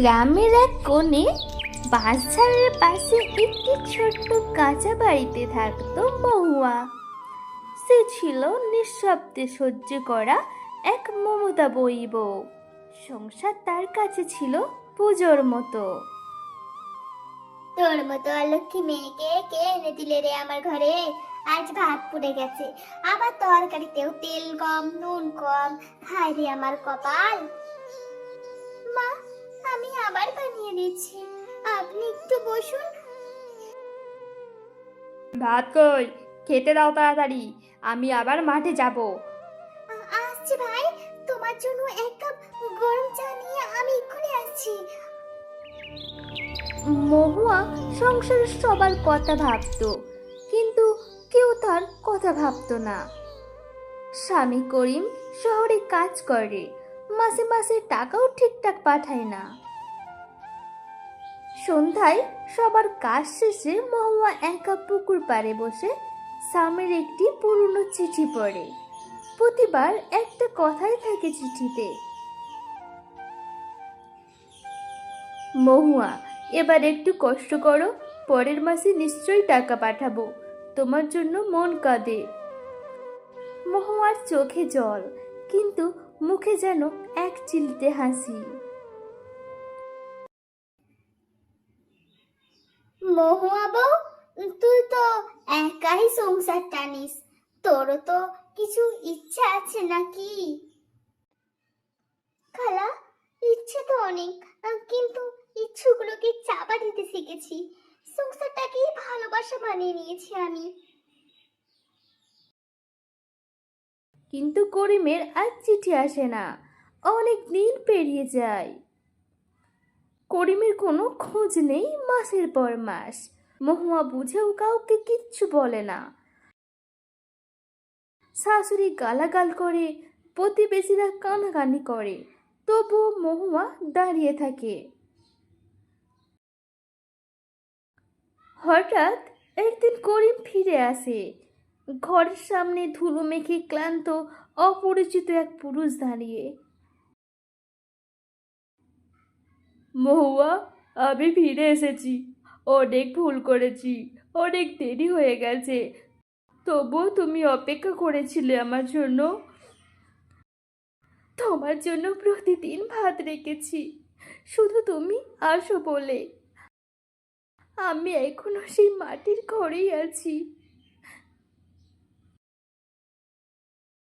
গ্রামের এক কোণে বাঁশঝাড়ের পাশে একটি ছোট্ট কাঁচা বাড়িতে থাকতো মহুয়া। সে ছিল নিঃশব্দে সহ্য করা এক মমতা বইব সংসার তার কাছে ছিল পুজোর মতো। তোর মতো অলক্ষী মেয়েকে কে এনে দিলে রে আমার ঘরে? আজ ভাত পুড়ে গেছে, আবার তরকারিতেও তেল কম, নুন কম। হায় রে আমার কপাল। মা বসুন। ভাত কই? খেতে দাও তাড়াতাড়ি আমি আবার মাঠে যাব। আসছি ভাই তোমার জন্য এক কাপ গরম চা নিয়ে আমি এক্ষুনি আসছি। মহুয়া সংসারের সবার কথা ভাবতো কিন্তু কেউ তার কথা ভাবতো না। স্বামী করিম শহরে কাজ করে মাসে মাসে টাকাও ঠিকঠাক পাঠায় না। সন্ধ্যায় সবার কাজ শেষে মহুয়া একা পুকুর পাড়ে বসে স্বামীর একটি পুরনো চিঠি পড়ে। প্রতিবার একটা কথাই থাকে চিঠিতে। মহুয়া, এবার একটু কষ্ট করো, পরের মাসে নিশ্চয়ই টাকা পাঠাবো। তোমার জন্য মন কাঁদে। মহুয়ার চোখে জল, কিন্তু মুখে যেন এক চিলতে হাসি। মহুয়া বউ তুই তো একাই সংসার টানিস। তোরও তো কিছু ইচ্ছা আছে নাকি? খালা, ইচ্ছে তো অনেক, কিন্তু ইচ্ছুগুলোকে চাপা দিতে শিখেছি। সংসারটাকেই ভালোবাসা বানিয়ে নিয়েছি আমি। কিন্তু করিমের আর চিঠি আসে না। অনেক দিন পেরিয়ে যায়। করিমের কোনো খোঁজ নেই মাসের পর মাস। মহুয়া বুঝেও কাউকে কিচ্ছু বলে না। শাশুড়ি গালাগাল করে, প্রতিবেশীরা কানাকানি করে, তবুও মহুয়া দাঁড়িয়ে থাকে। হঠাৎ একদিন করিম ফিরে আসে। ঘরের সামনে ধুলো মেখে ক্লান্ত, অপরিচিত এক পুরুষ দাঁড়িয়ে। মহুয়া, আমি ফিরে এসেছি। অনেক ভুল করেছি, অনেক দেরি হয়ে গেছে। তবুও তুমি অপেক্ষা করেছিলে আমার জন্য। তোমার জন্য প্রতিদিন ভাত রেখেছি, শুধু তুমি আসো বলে। আমি এখনও সেই মাটির ঘরেই আছি।